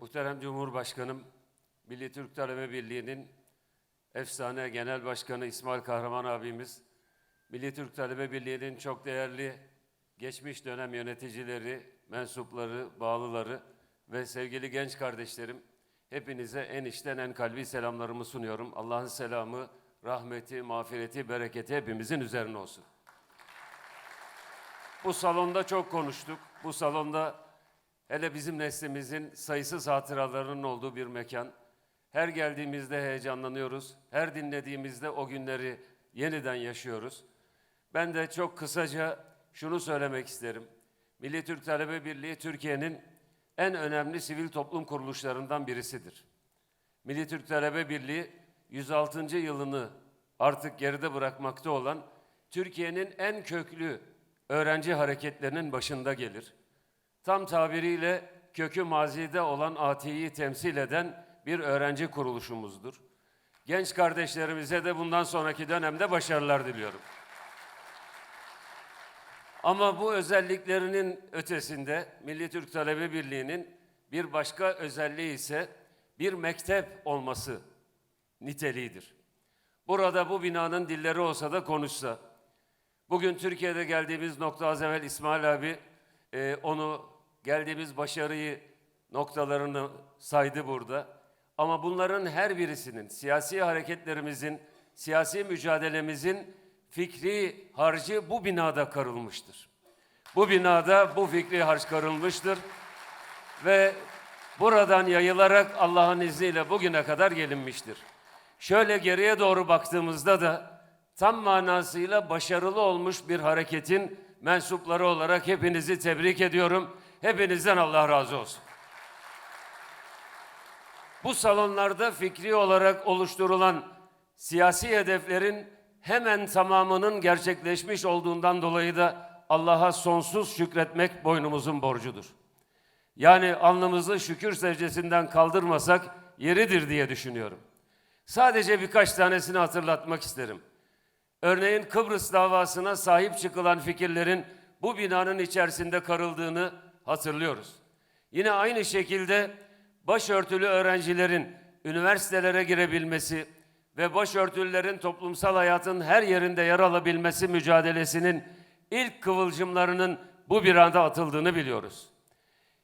Muhterem Cumhurbaşkanım, Milli Türk Talebe Birliği'nin efsane Genel Başkanı İsmail Kahraman abimiz, Milli Türk Talebe Birliği'nin çok değerli geçmiş dönem yöneticileri, mensupları, bağlıları ve sevgili genç kardeşlerim, hepinize en içten en kalbi selamlarımı sunuyorum. Allah'ın selamı, rahmeti, mağfireti, bereketi hepimizin üzerine olsun. Bu salonda çok konuştuk. Bu salonda hele bizim neslimizin sayısız hatıralarının olduğu bir mekan. Her geldiğimizde heyecanlanıyoruz. Her dinlediğimizde o günleri yeniden yaşıyoruz. Ben de çok kısaca şunu söylemek isterim. Milli Türk Talebe Birliği Türkiye'nin en önemli sivil toplum kuruluşlarından birisidir. Milli Türk Talebe Birliği 106. yılını artık geride bırakmakta olan Türkiye'nin en köklü öğrenci hareketlerinin başında gelir. Tam tabiriyle kökü mazide olan AT'yi temsil eden bir öğrenci kuruluşumuzdur. Genç kardeşlerimize de bundan sonraki dönemde başarılar diliyorum. Ama bu özelliklerinin ötesinde Milli Türk Talebe Birliği'nin bir başka özelliği ise bir mektep olması niteliğidir. Burada bu binanın dilleri olsa da konuşsa, bugün Türkiye'de geldiğimiz nokta az evvel İsmail abi e, onu geldiğimiz başarıyı noktalarını saydı burada. Ama bunların her birisinin, siyasi hareketlerimizin, siyasi mücadelemizin fikri harcı bu binada karılmıştır. Bu binada bu fikri harç karılmıştır ve buradan yayılarak Allah'ın izniyle bugüne kadar gelinmiştir. Şöyle geriye doğru baktığımızda da tam manasıyla başarılı olmuş bir hareketin mensupları olarak hepinizi tebrik ediyorum. Hepinizden Allah razı olsun. Bu salonlarda fikri olarak oluşturulan siyasi hedeflerin hemen tamamının gerçekleşmiş olduğundan dolayı da Allah'a sonsuz şükretmek boynumuzun borcudur. Yani alnımızı şükür secdesinden kaldırmasak yeridir diye düşünüyorum. Sadece birkaç tanesini hatırlatmak isterim. Örneğin Kıbrıs davasına sahip çıkılan fikirlerin bu binanın içerisinde karıldığını hatırlıyoruz. Yine aynı şekilde başörtülü öğrencilerin üniversitelere girebilmesi ve başörtülülerin toplumsal hayatın her yerinde yer alabilmesi mücadelesinin ilk kıvılcımlarının bu bir anda atıldığını biliyoruz.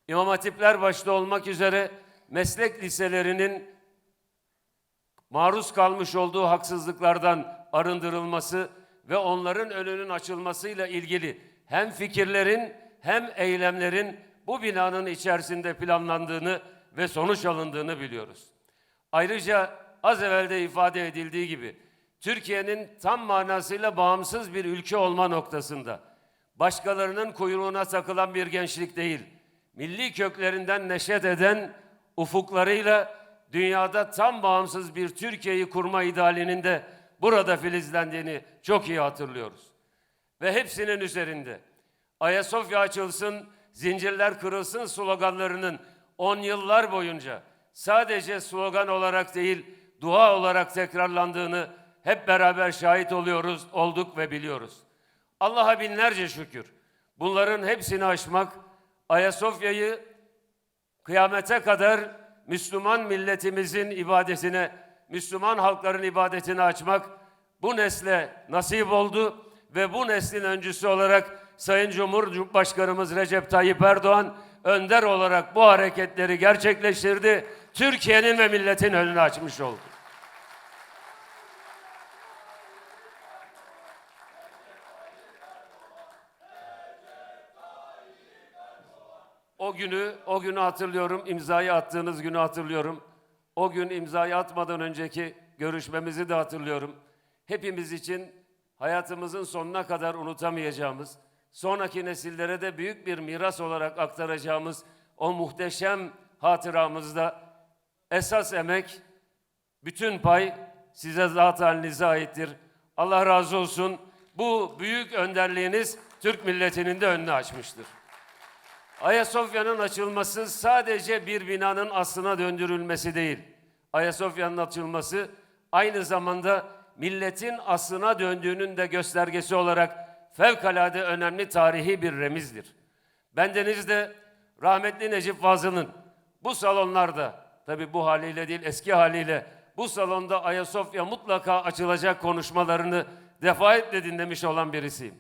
İmam hatipler başta olmak üzere meslek liselerinin maruz kalmış olduğu haksızlıklardan arındırılması ve onların önünün açılmasıyla ilgili hem fikirlerin hem eylemlerin bu binanın içerisinde planlandığını ve sonuç alındığını biliyoruz. Ayrıca az evvel de ifade edildiği gibi Türkiye'nin tam manasıyla bağımsız bir ülke olma noktasında başkalarının kuyruğuna takılan bir gençlik değil, milli köklerinden neşet eden ufuklarıyla dünyada tam bağımsız bir Türkiye'yi kurma idealinin de burada filizlendiğini çok iyi hatırlıyoruz. Ve hepsinin üzerinde Ayasofya açılsın, zincirler kırılsın sloganlarının on yıllar boyunca sadece slogan olarak değil, dua olarak tekrarlandığını hep beraber şahit oluyoruz, olduk ve biliyoruz. Allah'a binlerce şükür. Bunların hepsini aşmak, Ayasofya'yı kıyamete kadar Müslüman milletimizin ibadetine, Müslüman halkların ibadetine açmak bu nesle nasip oldu ve bu neslin öncüsü olarak Sayın Cumhurbaşkanımız Recep Tayyip Erdoğan önder olarak bu hareketleri gerçekleştirdi. Türkiye'nin ve milletin önünü açmış oldu. O günü, o günü hatırlıyorum. imzayı attığınız günü hatırlıyorum. O gün imzayı atmadan önceki görüşmemizi de hatırlıyorum. Hepimiz için hayatımızın sonuna kadar unutamayacağımız, sonraki nesillere de büyük bir miras olarak aktaracağımız o muhteşem hatıramızda esas emek, bütün pay size zat halinize aittir. Allah razı olsun. Bu büyük önderliğiniz Türk milletinin de önünü açmıştır. Ayasofya'nın açılması sadece bir binanın aslına döndürülmesi değil. Ayasofya'nın açılması aynı zamanda milletin aslına döndüğünün de göstergesi olarak fevkalade önemli tarihi bir remizdir. Bendeniz de rahmetli Necip Fazıl'ın bu salonlarda, tabi bu haliyle değil eski haliyle, bu salonda Ayasofya mutlaka açılacak konuşmalarını defaatle dinlemiş olan birisiyim.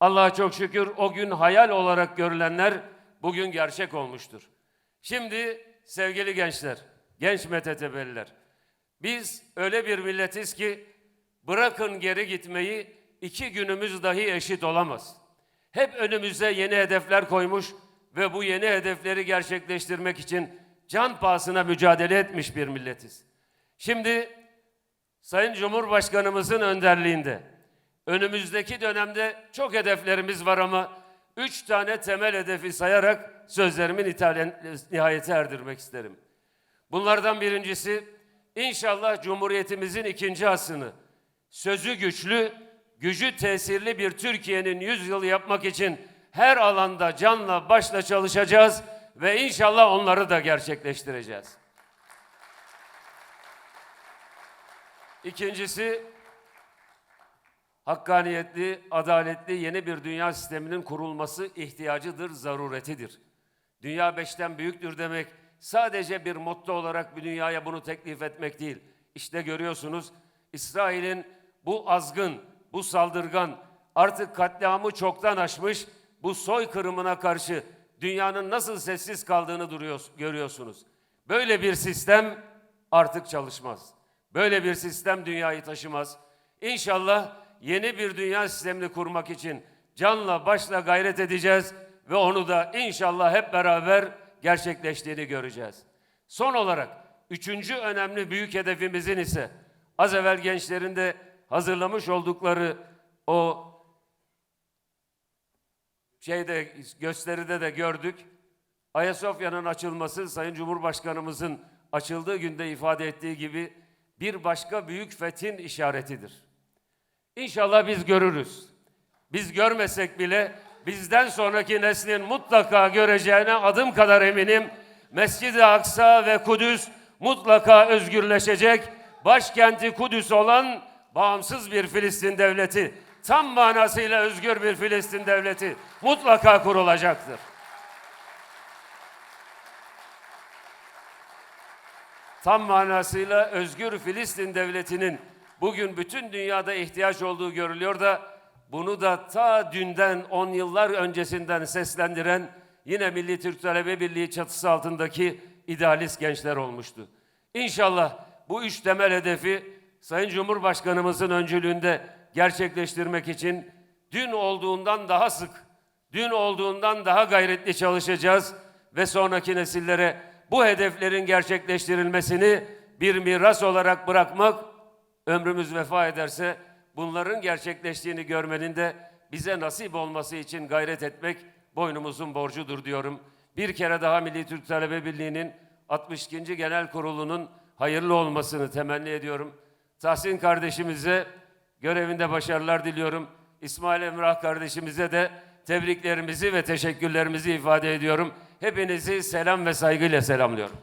Allah'a çok şükür o gün hayal olarak görülenler bugün gerçek olmuştur. Şimdi sevgili gençler, genç MTTB'liler, biz öyle bir milletiz ki bırakın geri gitmeyi iki günümüz dahi eşit olamaz. Hep önümüze yeni hedefler koymuş ve bu yeni hedefleri gerçekleştirmek için can pahasına mücadele etmiş bir milletiz. Şimdi Sayın Cumhurbaşkanımızın önderliğinde önümüzdeki dönemde çok hedeflerimiz var ama üç tane temel hedefi sayarak sözlerimi nitalen- nihayete erdirmek isterim. Bunlardan birincisi inşallah Cumhuriyetimizin ikinci asrını sözü güçlü, gücü tesirli bir Türkiye'nin yüzyılı yapmak için her alanda canla başla çalışacağız ve inşallah onları da gerçekleştireceğiz. İkincisi hakkaniyetli, adaletli yeni bir dünya sisteminin kurulması ihtiyacıdır, zaruretidir. Dünya beşten büyüktür demek sadece bir motto olarak bir dünyaya bunu teklif etmek değil. İşte görüyorsunuz İsrail'in bu azgın, bu saldırgan, artık katliamı çoktan aşmış bu soykırımına karşı dünyanın nasıl sessiz kaldığını duruyor, görüyorsunuz. Böyle bir sistem artık çalışmaz. Böyle bir sistem dünyayı taşımaz. İnşallah yeni bir dünya sistemini kurmak için canla başla gayret edeceğiz ve onu da inşallah hep beraber gerçekleştiğini göreceğiz. Son olarak üçüncü önemli büyük hedefimizin ise az evvel gençlerin de hazırlamış oldukları o şeyde gösteride de gördük. Ayasofya'nın açılması Sayın Cumhurbaşkanımızın açıldığı günde ifade ettiği gibi bir başka büyük fethin işaretidir. İnşallah biz görürüz. Biz görmesek bile bizden sonraki neslin mutlaka göreceğine adım kadar eminim. Mescid-i Aksa ve Kudüs mutlaka özgürleşecek. Başkenti Kudüs olan bağımsız bir Filistin devleti, tam manasıyla özgür bir Filistin devleti mutlaka kurulacaktır. tam manasıyla özgür Filistin devletinin bugün bütün dünyada ihtiyaç olduğu görülüyor da bunu da ta dünden 10 yıllar öncesinden seslendiren yine Milli Türk Talebe Birliği çatısı altındaki idealist gençler olmuştu. İnşallah bu üç temel hedefi Sayın Cumhurbaşkanımızın öncülüğünde gerçekleştirmek için dün olduğundan daha sık, dün olduğundan daha gayretli çalışacağız ve sonraki nesillere bu hedeflerin gerçekleştirilmesini bir miras olarak bırakmak ömrümüz vefa ederse bunların gerçekleştiğini görmenin de bize nasip olması için gayret etmek boynumuzun borcudur diyorum. Bir kere daha Milli Türk Talebe Birliği'nin 62. Genel Kurulu'nun hayırlı olmasını temenni ediyorum. Tahsin kardeşimize görevinde başarılar diliyorum. İsmail Emrah kardeşimize de tebriklerimizi ve teşekkürlerimizi ifade ediyorum. Hepinizi selam ve saygıyla selamlıyorum.